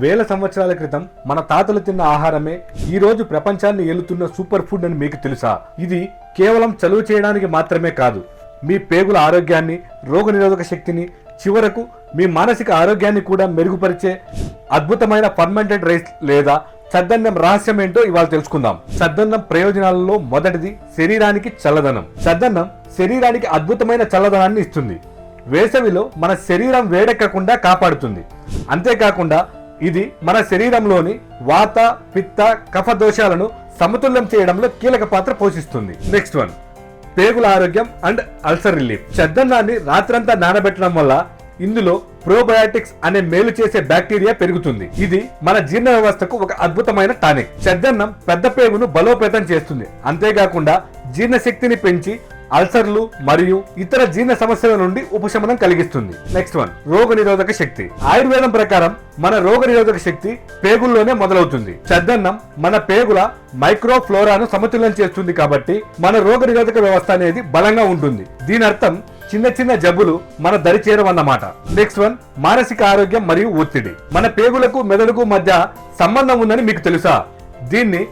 వేల సంవత్సరాల క్రితం మన తాతలు తిన్న ఆహారమే ఈ రోజు ప్రపంచాన్ని ఏలుతున్న సూపర్ ఫుడ్ అని మీకు తెలుసా? ఇది కేవలం చలువ చేయడానికి మాత్రమే కాదు. మీ పేగుల ఆరోగ్యాన్ని రోగనిరోధక శక్తిని చివరకు మీ మానసిక ఆరోగ్యాన్ని కూడా మెరుగుపరిచే అద్భుతమైన ఫర్మెంటెడ్ రైస్ లేదా సద్దన్నం రహస్యం ఏంటో ఇవాళ తెలుసుకుందాం. సద్దన్నం ప్రయోజనాలలో మొదటిది శరీరానికి చల్లదనం. సద్దన్నం శరీరానికి అద్భుతమైన చల్లదనాన్ని ఇస్తుంది. వేసవిలో మన శరీరం వేడెక్కకుండా కాపాడుతుంది. అంతేకాకుండా ఇది మన శరీరంలోని వాత పిత్త కఫ దోషాలను సమతుల్యం చేయడంలో కీలక పాత్ర పోషిస్తుంది. నెక్స్ట్ వన్ పేగుల ఆరోగ్యం అండ్ అల్సర్ రిలీఫ్. చద్దన్నాన్ని రాత్రంతా నానబెట్టడం వల్ల ఇందులో ప్రోబయాటిక్స్ అనే మేలు చేసే బ్యాక్టీరియా పెరుగుతుంది. ఇది మన జీర్ణ వ్యవస్థకు ఒక అద్భుతమైన టానిక్. చెద్దన్నం పెద్ద పేగును బలోపేతం చేస్తుంది. అంతేకాకుండా జీర్ణశక్తిని పెంచి అల్సర్లు మరియు ఇతర జీర్ణ సమస్యల నుండి ఉపశమనం కలిగిస్తుంది. నెక్స్ట్ వన్ రోగ నిరోధక శక్తి. ఆయుర్వేదం ప్రకారం మన రోగ నిరోధక శక్తి పేగుల్లోనే మొదలవుతుంది. చద్దన్నం మన పేగుల మైక్రోఫ్లోరాను సమతుల్యం చేస్తుంది కాబట్టి మన రోగ నిరోధక వ్యవస్థ అనేది బలంగా ఉంటుంది. దీని అర్థం చిన్న చిన్న జబ్బులు మన దరి చేరవన్నమాట. నెక్స్ట్ వన్ మానసిక ఆరోగ్యం మరియు ఒత్తిడి. మన పేగులకు మెదడుకు మధ్య సంబంధం ఉందని మీకు తెలుసా? దీన్ని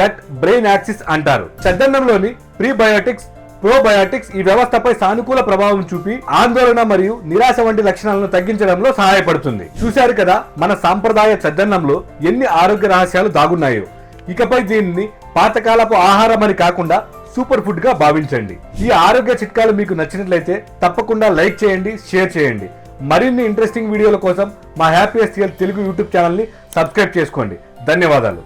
గట్ బ్రెయిన్ యాక్సిస్ అంటారు. చద్దన్నంలోని ప్రీబయోటిక్స్ ప్రోబయోటిక్స్ ఈ వ్యవస్థపై సానుకూల ప్రభావం చూపి ఆందోళన మరియు నిరాశ వంటి లక్షణాలను తగ్గించడంలో సహాయపడుతుంది. చూశారు కదా మన సాంప్రదాయ చద్దన్నంలో ఎన్ని ఆరోగ్య రహస్యాలు దాగున్నాయో. ఇకపై దీనిని పాతకాలపు ఆహారం అని కాకుండా సూపర్ ఫుడ్గా భావించండి. ఈ ఆరోగ్య చిట్కాలు మీకు నచ్చినట్లయితే తప్పకుండా లైక్ చేయండి షేర్ చేయండి. మరిన్ని ఇంట్రెస్టింగ్ వీడియోల కోసం మా హ్యాపీఎస్ తెలుగు యూట్యూబ్ ఛానల్ని సబ్స్క్రైబ్ చేసుకోండి. ధన్యవాదాలు.